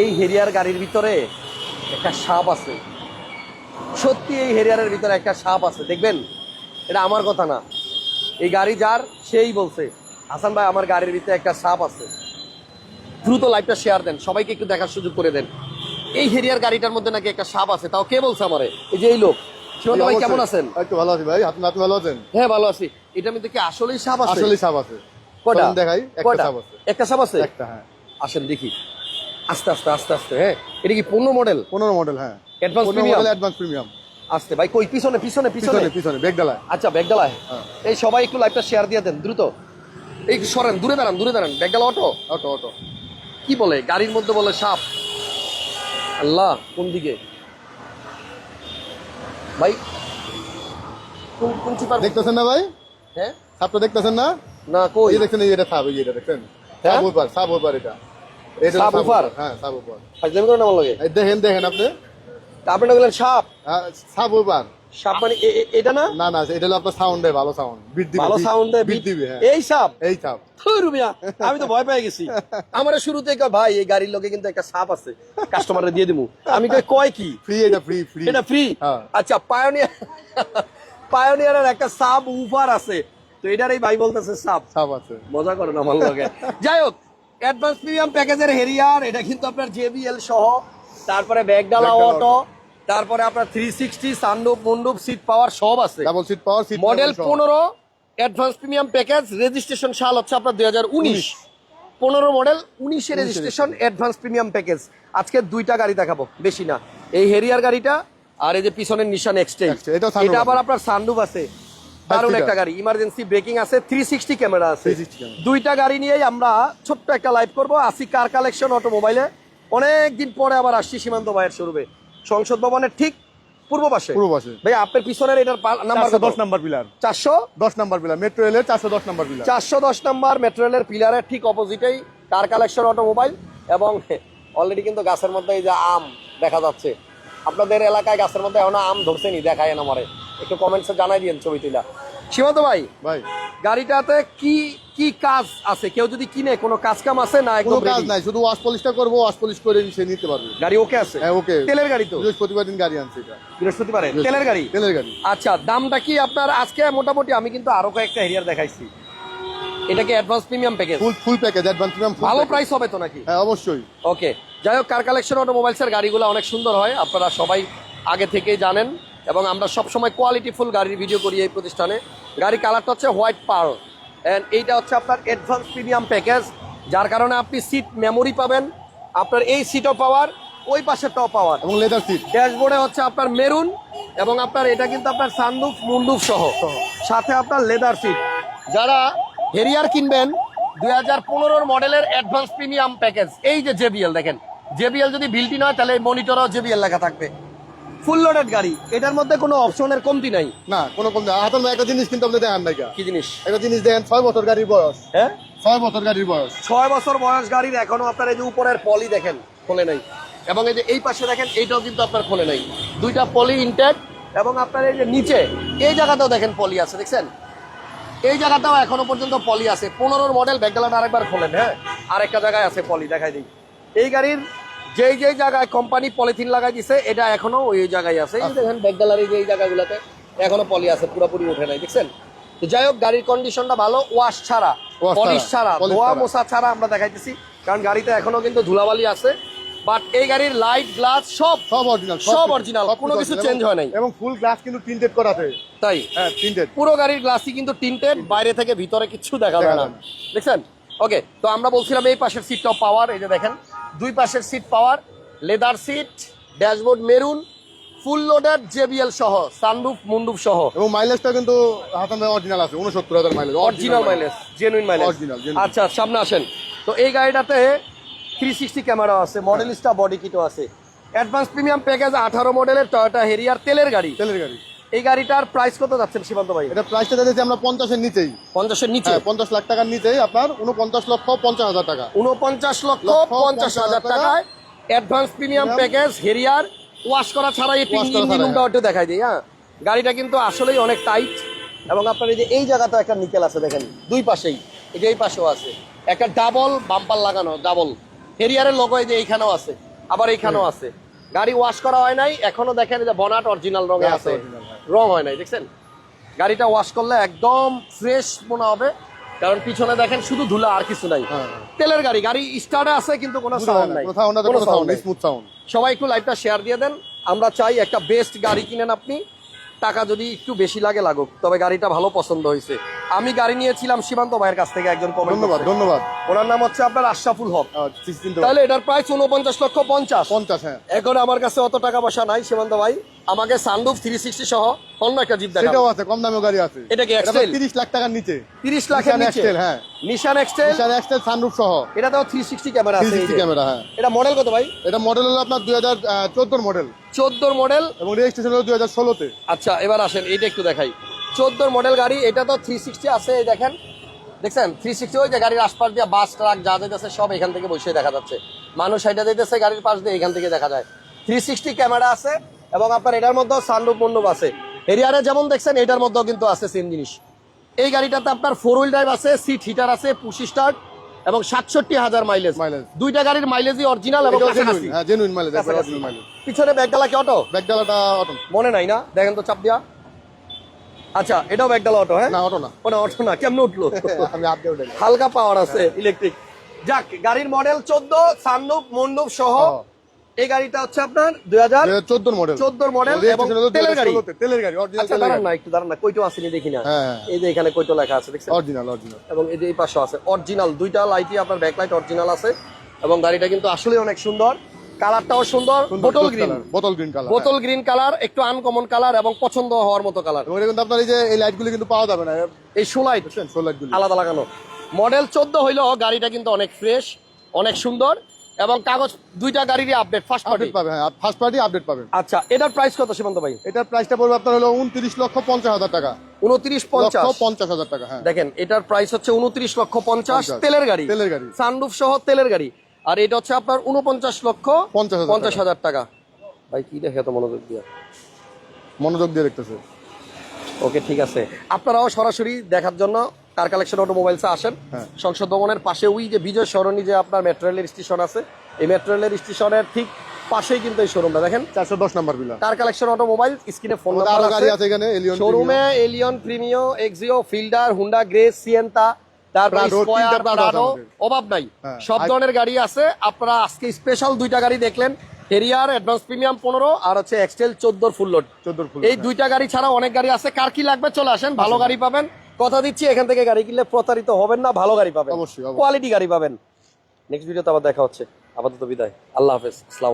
এই হেরিয়ার গাড়ির ভিতরে একটা সাপ আছে। সত্যি এই হেরিয়ারের ভিতরে একটা সাপ আছে দেখবেন? এটা আমার কথা না। এই গাড়ি যার সেই বলছে। হাসান ভাই আমার গাড়ির ভিতরে একটা সাপ আছে। দ্রুত লাইভটা শেয়ার দেন সবাইকে একটু দেখার সুযোগ করে দেন। এই হেরিয়ার গাড়িটার মধ্যে নাকি একটা সাপ আছে তাও কে বলছে আমারে? এই যে এই লোক। ভাই কেমন আছেন? একটু ভালো আছি ভাই আপনি আপনি ভালো আছেন? হ্যাঁ ভালো আছি। এটার মধ্যে কি আসলেই সাপ আছে? আসলে সাপ আছে। চলেন দেখাই একটা সাপ আছে। একটা সাপ আছে? একটা হ্যাঁ। আসেন দেখি। আস্তে আস্তে আস্তে আস্তে হ্যাঁ। এটা কি পনেরো মডেল পনেরো মডেল হ্যাঁ। অ্যাডভান্স প্রিমিয়াম অ্যাডভান্স প্রিমিয়াম আসতে ভাই কই পিছনে পিছনে পিছনে? পিছনে বেগডালায় আচ্ছা ব্যাগডালায়। হ্যাঁ। এই সবাই একটু লাইভটা শেয়ার দিয়ে দেন দ্রুত। এই সরেন দূরে দাঁড়ান দূরে দাঁড়ান। ব্যাগডালা অটো অটো অটো কি বলে? গাড়ির মধ্যে বলে সাপ। আল্লাহ কোন দিকে? ভাই কোন কোন চিপার দেখতেছেন না ভাই? হ্যাঁ? সাপটা দেখতেছেন না? না কই? এই দেখছেন এই এটা সাপ এই এটা দেখছেন? হ্যাঁ? সাপ উপর সাপ উপর এটা। এটা সাপ হ্যাঁ সাপ ফাজলামি করে না আমার এই দেখেন দেখেন আপনি। আপনি না বললেন সাপ। সাপ মানে এ- এ- এটা না? না না এটা হলো আপনার সাউন্ড দেয় ভালো সাউন্ড বিট দিবে ভালো beat- সাউন্ডে beat দিবে এই সাপ? এই সাপ। থুর আমি তো ভয় পেয়ে গেছি। আমার শুরুতে কয় ভাই এই গাড়ির লোকে কিন্তু একটা সাপ আছে। কাস্টমারে দিয়ে দিমু। আমি কই কয় কি? ফ্রি এটা ফ্রি ফ্রি এটা ফ্রি হ্যাঁ। আচ্ছা পায়োনিয়ার পায়োনিয়ারের একটা সাব উফার আছে। তো এটার এই ভাই বলতেছে সাপ। সাপ আছে। মজা করেন আমার লগে। যাই হোক অ্যাডভান্স প্রিমিয়াম প্যাকেজের হেরিয়ার এটা কিন্তু আপনার জেবিএল সহ তারপরে ব্যাগডালা অটো তারপরে আপনার থ্রি সিক্সটি সানডুপ মন্ডুপ সিট পাওয়ার সব আছে। Double seat power seat model পনেরো অ্যাডভান্স প্রিমিয়াম প্যাকেজ রেজিস্ট্রেশন সাল হচ্ছে আপনার দুই হাজার উনিশ। পনেরো মডেল উনিশে রেজিস্ট্রেশন অ্যাডভান্স প্রিমিয়াম প্যাকেজ আজকে দুইটা গাড়ি দেখাবো বেশি না। এই হেরিয়ার গাড়িটা আর এই যে পিছনের নিশান এক্সটেঞ্জ এটা আবার আপনার সানডুপ আছে। দারুণ একটা গাড়ি। ইমার্জেন্সি ব্রেকিং আছে থ্রি সিক্সটি ক্যামেরা আছে। দুইটা গাড়ি নিয়েই আমরা ছোট্ট একটা লাইভ করব। আসি কার কালেকশন অটোমোবাইলে অনেক দিন পরে আবার আসছি সীমান্ত ভাইয়ের শোরুমে সংসদ ভবনের ঠিক পূর্ব পাশে। পূর্ব পাশে। ভাই আপনার পিছনের এটার নাম্বার চারশো দশ নাম্বার পিলার চারশো? দশ নাম্বার পিলার মেট্রো রেলের চারশো দশ নাম্বার পিলার চারশো দশ নম্বর মেট্রোলের পিলারের ঠিক অপোজিটেই কার কালেকশন অটোমোবাইল এবং অলরেডি কিন্তু গাছের মধ্যে এই যে আম দেখা যাচ্ছে। আপনাদের এলাকায় গাছের মধ্যে এখনও আম ধরছেনি দেখায় না আমারে। একটু কমেন্টসে জানাই দিন ছবি তুলা সীমান্ত ভাই ভাই। গাড়িটাতে কি কি কাজ আছে? কেউ যদি কিনে কোনো কাজ কাম আছে না কোনো কাজ নাই শুধু ওয়াশ পলিশটা করব ওয়াশ পলিশ করে সে নিতে পারবে। গাড়ি ওকে আছে? হ্যাঁ ওকে তেলের গাড়ি তো? বৃহস্পতিবার দিন গাড়ি আনছে এটা। বৃহস্পতিবারে? তেলের গাড়ি? তেলের গাড়ি। আচ্ছা দামটা কি আপনার আজকে? মোটামুটি আমি কিন্তু আরও কয়েকটা হেরিয়ার দেখাইছি। এটা কি advance premium package full full package advance premium ভালো প্রাইস হবে তো নাকি? হ্যাঁ অবশ্যই। ওকে যাই হোক কার কালেকশন অটোমোবাইলসের গাড়িগুলো অনেক সুন্দর হয়। আপনারা সবাই আগে থেকেই জানেন এবং আমরা সবসময় কোয়ালিটিফুল গাড়ির ভিডিও করি এই প্রতিষ্ঠানে। গাড়ি কালারটা হচ্ছে হোয়াইট পার্ল। অ্যান্ড এইটা হচ্ছে আপনার অ্যাডভান্স প্রিমিয়াম প্যাকেজ যার কারণে আপনি সিট মেমোরি পাবেন আপনার এই সিটও পাওয়ার ওই পাশেরটাও পাওয়ার। এবং লেদার সিট ড্যাশবোর্ডে হচ্ছে আপনার মেরুন এবং আপনার এটা কিন্তু আপনার সানরুফ মুন্ডুফ সহ। সাথে আপনার লেদার সিট যারা হেরিয়ার কিনবেন দুই হাজার পনেরোর মডেলের অ্যাডভান্স প্রিমিয়াম প্যাকেজ এই যে জেবিএল দেখেন জেবিএল যদি বিল্টি নয় তাহলে মনিটরও জেবিএল লেখা থাকবে। ফুল লোডেড গাড়ি। এটার মধ্যে কোনো অপশনের কমতি নাই। না কোনো কম না হাতের একটা জিনিস কিন্তু আপনি দেখেন নাই কি জিনিস? একটা জিনিস দেখেন ছয় বছর গাড়ির বয়স। হ্যাঁ? ছয় বছর গাড়ির বয়স। ছয় বছর বয়স গাড়ির এখনও আপনার এই যে উপরের পলি দেখেন খোলে নাই। এবং এই যে এই পাশে দেখেন এইটাও কিন্তু আপনার খোলে নাই। দুইটা পলি ইনটেক এবং আপনার এই যে নিচে এই জায়গাতেও দেখেন পলি আছে দেখছেন? এই জায়গাটাও এখনও পর্যন্ত পলি আছে। পনেরোর মডেল ব্যাগডালাটা আরেকবার খোলেন হ্যাঁ? আরেকটা জায়গায় আছে পলি দেখাই দিই। এই গাড়ির যেই যেই জায়গায় কোম্পানি পলিথিন লাগাই দিছে এটা এখনও ওই জায়গায় আছে। দেখেন ব্যাগডালার এই যে জায়গাগুলোতে এখনও পলি আছে পুরোপুরি উঠে নাই দেখছেন? তো যাই হোক গাড়ির কন্ডিশনটা ভালো ওয়াশ ছাড়া পলিশ ছাড়া ধোয়া। মোছা ছাড়া আমরা দেখাইতেছি কারণ গাড়িতে এখনও কিন্তু ধুলাবালি আছে। বাট এই গাড়ির লাইট গ্লাস সব সব অরিজিনাল সব অরিজিনাল কোনো কিছু চেঞ্জ হয় নাই। এবং ফুল গ্লাস কিন্তু টিন্টেড করা আছে। তাই? হ্যাঁ টিন্টেড পুরো গাড়ির গ্লাসই কিন্তু টিন্টেড বাইরে থেকে ভিতরে কিছু দেখা যায় না। দেখা দেখছেন? ওকে তো আমরা বলছিলাম এই পাশের সিটটাও পাওয়ার এই যে দেখেন দুই পাশের seat power leather seat dashboard maroon full loaded JBL সহ সানরুফ মুন্ডুপ সহ। এবং মাইলেজটা কিন্তু হাতান অরিজিনাল আছে উনসত্তর হাজার mileage original mileage genuine mileage Original, আচ্ছা সামনে আসেন। তো এই গাড়িটাতে থ্রি সিক্সটি ক্যামেরা আছে মডেলিস্টা বডি কিটও আছে। অ্যাডভান্স প্রিমিয়াম প্যাকেজ আঠারো মডেলের টয়োটা হেরিয়ার তেলের গাড়ি। তেলের গাড়ি। এই গাড়িটার প্রাইস কত যাচ্ছেন সীমান্ত ভাই? এটা প্রাইসটা দিয়েছি আমরা পঞ্চাশের নিচেই। পঞ্চাশের নিচে? হ্যাঁ পঞ্চাশ লাখ টাকার নিচেই আপনার উনপঞ্চাশ লক্ষ পঞ্চাশ হাজার টাকা। উনপঞ্চাশ লক্ষ পঞ্চাশ হাজার টাকায় advance premium package Harrier wash করা একটু Wash করা রুমটা একটু দেখাই দিই হ্যাঁ। গাড়িটা কিন্তু আসলেই অনেক টাইট এবং আপনার এই যে এই জায়গাতে একটা নিকেল আছে দেখেন দুই পাশেই। এই যে এই পাশেও আছে। একটা ডাবল বাম্পার লাগানো ডাবল হেরিয়ারের লোগো এই যে এইখানেও আছে আবার এইখানেও আছে। গাড়ি ওয়াশ করা হয় নাই এখনও দেখেন এই যে বনাট অরিজিনাল রঙে হ্যাঁ, আছে। হ্যাঁ। রং হয় নাই দেখছেন? গাড়িটা ওয়াশ করলে একদম ফ্রেশ মনে হবে কারণ পিছনে দেখেন শুধু ধুলা আর কিছু নাই। হ্যাঁ। তেলের গাড়ি গাড়ি স্টার্টে আছে কিন্তু কোনো সাউন্ড নাই। সবাই একটু লাইভটা শেয়ার দিয়ে দেন। আমরা চাই একটা বেস্ট গাড়ি কিনেন আপনি। টাকা যদি একটু বেশি লাগে লাগুক তবে গাড়িটা ভালো পছন্দ হয়েছে। আমি গাড়ি নিয়েছিলাম সীমান্ত ভাইয়ের কাছ থেকে একজন কমেন্ট ধন্যবাদ ধন্যবাদ। ওনার নাম হচ্ছে আপনার আশরাফুল হক। তাহলে এটার প্রাইস উনপঞ্চাশ লক্ষ পঞ্চাশ। পঞ্চাশ হ্যাঁ। এখন আমার কাছে অত টাকা পয়সা নাই সীমান্ত ভাই। আমাকে সানরুফ থ্রি সিক্সটি সহ অন্য একটা জিপ দেখা সেটাও আছে কম দামে গাড়ি আছে। এটা কি লাখ টাকার নিচে। তিরিশ লাখের Nissan নিচে? হ্যাঁ। নিশান এক্সটেল নিশান এক্সটেল সানরুফ সহ। এটাতেও থ্রি সিক্সটি ক্যামেরা থ্রি আছে। ক্যামেরা হ্যাঁ। এটা মডেল কত ভাই? এটা মডেল হলো আপনার দুই হাজার চোদ্দোর মডেল চোদ্দোর মডেল এবং রেজিস্ট্রেশন হলো দুই হাজার ষোলোতে। আচ্ছা এবার আসেন এটা একটু দেখাই। চোদ্দোর মডেল গাড়ি এটা তো থ্রি সিক্সটি আছে এই দেখেন। দেখছেন থ্রি সিক্সটি ওই যে গাড়ির আশপাশ দিয়ে বাস ট্রাক যা যেতেছে সব এখান থেকে বসে দেখা যাচ্ছে। মানুষ সাইডে যেতেছে গাড়ির পাশ দিয়ে এখান থেকে দেখা যায়। থ্রি সিক্সটি ক্যামেরা আছে এবং আপনার এটার মধ্যেও সানরূপ মণ্ডপ আছে। এরিয়ারে যেমন দেখছেন এটার মধ্যেও কিন্তু আছে সেম জিনিস। এই গাড়িটাতে আপনার ফোর হুইল ড্রাইভ আছে সিট হিটার আছে পুশি স্টার্ট এবং সাতষট্টি হাজার মাইলেজ মাইলেজ দুইটা গাড়ির মাইলেজই অরিজিনাল এবং পিছনে ব্যাগডালা কি অটো ব্যাকডালাটা অটো মনে নাই না? দেখেন তো চাপ দিয়া। আচ্ছা এটাও ব্যাগডালা অটো হ্যাঁ? না অটো না। ওটা অটো না কেমনে উঠল? আমি আপডেট উঠে হালকা পাওয়ার আছে ইলেকট্রিক যাক গাড়ির মডেল চোদ্দ সানরূপ মন্ডপ সহ। এই গাড়িটা হচ্ছে আপনার দুই হাজার চোদ্দোর মডেল চোদ্দোর মডেল এবং তেলের গাড়ি। তেলের গাড়ি অরিজিনাল আচ্ছা দাঁড়ান না একটু দাঁড়ান না কইটো আসেনি দেখি না। হ্যাঁ, হ্যাঁ। এই যে এখানে কইটো লেখা আছে দেখছেন? অরিজিনাল অরিজিনাল এবং এই যে এই পাশে আছে অরিজিনাল দুইটা লাইটই আপনার ব্যাকলাইট অরিজিনাল আছে। এবং গাড়িটা কিন্তু আসলে অনেক সুন্দর। কালারটাও সুন্দর বোতল গ্রিন বোতল গ্রিন কালার বোতল গ্রিন কালার একটু আনকমন কালার এবং পছন্দ হওয়ার মতো কালার এবং কিন্তু আপনার এই যে এই লাইটগুলো কিন্তু পাওয়া যাবে না এই সোলাইট লাইটগুলো আলাদা লাগানো। মডেল চোদ্দ হইল গাড়িটা কিন্তু অনেক ফ্রেশ অনেক সুন্দর এবং কাগজ দুইটা গাড়িরই আপডেট ফার্স্ট পার্টি পাবেন হ্যাঁ। ফার্স্ট পার্টি আপডেট পাবেন। আচ্ছা এটার প্রাইস কত সীমান্ত ভাই? এটার প্রাইসটা পড়বে আপনার হলো উনত্রিশ লক্ষ পঞ্চাশ হাজার টাকা। উনত্রিশ লক্ষ পঞ্চাশ। পঞ্চাশ হাজার টাকা হ্যাঁ। দেখেন এটার প্রাইস হচ্ছে উনত্রিশ লক্ষ পঞ্চাশ পঞ্চাশ। তেলের গাড়ি। তেলের গাড়ি। সানরুফ সহ তেলের গাড়ি। আর এটা হচ্ছে আপনার উনপঞ্চাশ লক্ষ পঞ্চাশ হাজার টাকা। ভাই কি দেখে এত মনোযোগ দিয়ে? মনোযোগ দিয়ে দেখতেছে। ওকে ঠিক আছে। আপনারাও সরাসরি দেখার জন্য কার কালেকশন অটোমোবাইলসে আসেন। হ্যাঁ। সংসদ ভবনের পাশে ওই যে বিজয় সরণি যে আপনার মেট্রো রেলের স্টেশন আছে এই মেট্রো রেলের স্টেশনের ঠিক পাশেই কিন্তু এই শোরুমটা দেখেন। চারশো দশ নম্বর বিলা কার কালেকশন অটোমোবাইল স্ক্রিনে ফোন আছে। এখানে শোরুমে Allion Premio Axio Fielder Honda Grace Sienta অভাব নাই। হ্যাঁ, সব ধরনের গাড়ি আছে। আপনারা আজকে স্পেশাল দুইটা গাড়ি দেখলেন। হেরিয়ার অ্যাডভান্স প্রিমিয়াম পনেরো আর হচ্ছে এক্সটেল ফুল লোড এই দুইটা গাড়ি ছাড়া অনেক গাড়ি আছে। কার কি লাগবে চলে আসেন ভালো গাড়ি পাবেন। কথা দিচ্ছি এখান থেকে গাড়ি কিনলে প্রতারিত হবেন না ভালো গাড়ি পাবেন। কোয়ালিটি গাড়ি পাবেন। নেক্সট ভিডিওতে আবার দেখা হচ্ছে। আপাতত বিদায়। আল্লাহ হাফেজ। আসসালাম